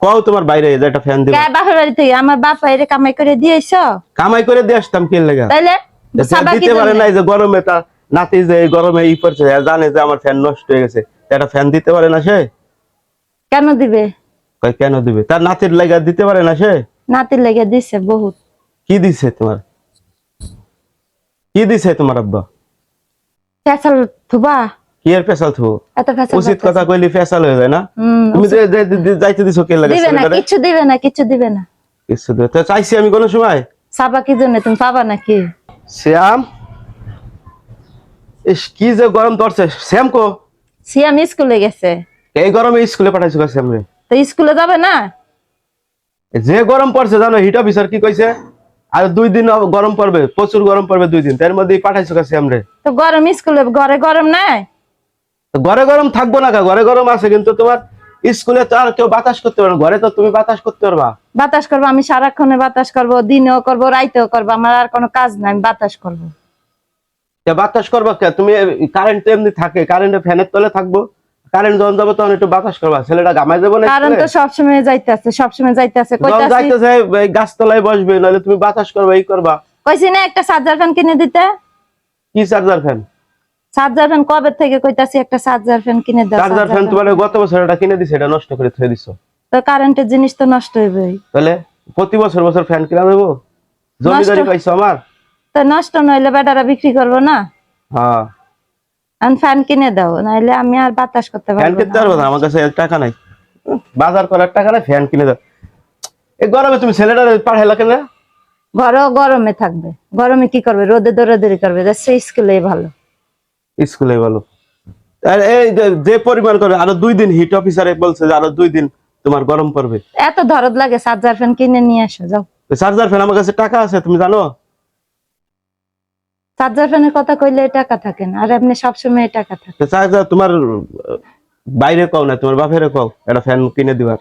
কও তোমার বাইরে যে একটা ফ্যান দিবা। গায়ে বাপের বাড়ি থেকে? আমার বাপ এর কামাই করে দিয়েছ? কামাই করে দিয়ে আসতাম কি লেগা। তাইলে সাবা দিতে পারে? নাই যে গরমে তা নাতি যে এই গরমে ই করছে জানে যে আমার ফ্যান নষ্ট হয়ে গেছে। তা একটা ফ্যান দিতে পারে না সে? কেন দিবে? কই কেন দিবে? তার নাতির লাগা দিতে পারে না সে? নাতির লেগে দিছে বহুত। কি দিছে তোমার? কি দিছে তোমার আব্বা? ফেসাল থুবা কি এর ফেসাল থু উচিত কথা কইলি ফেসাল হয়ে যায় না? তুমি যে যাইতে দিছো কে লাগে দিবে না কিছু দিবে না কিছু দিবে না। কিছু দিবে তো চাইছি আমি কোন সময়। সাবা কি জন্য তুমি পাবা নাকি? শ্যাম? ইস কি যে গরম ধরছে শ্যাম কো? সিয়াম স্কুলে গেছে। এই গরমে স্কুলে পাঠাইছো কা শ্যাম রে তো স্কুলে যাবে না? যে গরম পড়ছে জানো হিট অফিসার কি কইছে আর দুই দিন গরম পড়বে প্রচুর গরম পড়বে দুই দিন। তার মধ্যেই পাঠাইছো কা শ্যাম রে তো গরম স্কুলে ঘরে গরম নাই? ঘরে গরম থাকব না ঘরে গরম আছে কিন্তু তোমার স্কুলে তো আর কেউ বাতাস করতে পারবে না। ঘরে তো তুমি বাতাস করতে পারবা। বাতাস করব আমি সারাক্ষণে বাতাস করব দিনেও করব রাইতেও করব আমার আর কোনো কাজ নাই আমি বাতাস করব। বাতাস করবা কে? তুমি কারেন্ট তো এমনি থাকে কারেন্টে ফ্যানের তলে থাকব কারেন্ট যখন যাব তখন একটু বাতাস করবা। ছেলেটা গামাই যাব না তো? সবসময় সবসময় কইতাছি যাইতেছে গাছতলায় বসবে নাহলে তুমি বাতাস করবা এই করবা। কইছি না একটা চার্জার ফ্যান কিনে দিতে। কি চার্জার ফ্যান চার্জার ফ্যান কবে থেকে কইতাছি একটা চার্জার ফ্যান কিনে দাও চার্জার ফ্যান তোমার গত বছর এটা কিনে দিছে এটা নষ্ট করে থয়ে দিছো। তো কারেন্টের জিনিস তো নষ্ট হইবেই তাহলে প্রতি বছর বছর ফ্যান কিনা দেবো জমিদারি পাইছো আমার? তো নষ্ট নইলে বেটারা বিক্রি করব না? হ্যাঁ। আমি ফ্যান কিনে দাও নাইলে আমি আর বাতাস করতে ফ্যান কিনতে না পারব না আমার কাছে টাকা নাই। বাজার করার টাকা নাই ফ্যান কিনে দাও। এই গরমে তুমি ছেলেটা পাঠাইলা কেন? ঘরেও গরমে থাকবে। গরমে কি করবে? রোদে দৌড়াদৌড়ি করবে সেই স্কুলে ভালো। স্কুলে বলো আর এই যে- পরিমাণ করে আরও দুই দিন হিট অফিসারে বলছে যে আরও দুই দিন তোমার গরম পড়বে। এত ধরদ লাগে চার্জার ফ্যান কিনে নিয়ে আসো যাও। চার্জার ফ্যান আমার কাছে টাকা আছে তুমি জানো? চার্জার ফ্যানের কথা কইলে টাকা থাকে না আর এমনি সবসময় টাকা থাকে। চার্জার তোমার বাইরে কও না তোমার বাপেরে কও একটা ফ্যান কিনে দিবার।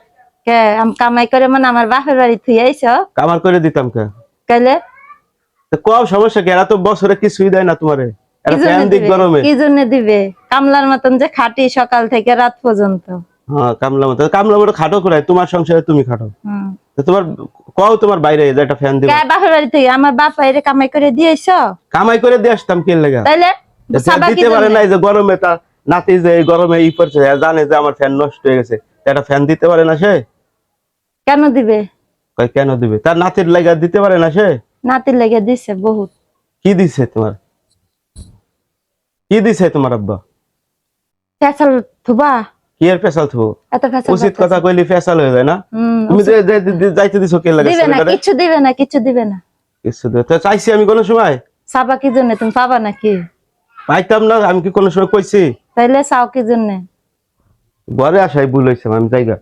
কে আমি কামাই করে মানে আমার বাপের বাড়ি থুই আইছ? কামার করে দিতাম কে? কইলে? তো কও সমস্যা কি? এরা তো বছরে কিছুই দেয় না তোমারে। কি জন্য দিবে গরমে। কি দিবে। কামলার মতন যে খাটি সকাল থেকে রাত পর্যন্ত। হ্যাঁ কামলা মতো কামলা খাটো করে তোমার সংসারে তুমি খাটো। তোমার কও তোমার বাইরে যে একটা ফ্যান দিবা। বাপের বাড়ি থেকে? আমার বাপ কামাই করে দিয়েছ কামাই করে দিয়ে আসতাম লেগা। তাইলে দিতে পারে? নাই যে গরমে তা নাতি যে গরমে ই আর জানে যে আমার ফ্যান নষ্ট হয়ে গেছে। একটা ফ্যান দিতে পারে না সে? কেন দিবে? কয় কেন দিবে? তার নাতির লাগা দিতে পারে না সে? নাতির লেগে দিছে বহুত। কি দিছে তোমার? কি দিছে তোমার আব্বা? ফেসাল থুবা। কি এর ফেসাল থু এত ফেসাল উচিত কথা কইলি ফেসাল হয়ে যায় না? তুমি যাইতে দিছো কে লাগে দিবে না কিছু দিবে না কিছু দিবে না। কিছু দিবে। তো চাইছি আমি কোন সময়? সাবা কি জন্য? তুমি পাবা নাকি? পাইতাম না আমি কি কোন সময় কইছি? তাইলে চাও কি জন্য? ঘরে আসাই ভুল হয়েছে আমি জায়গা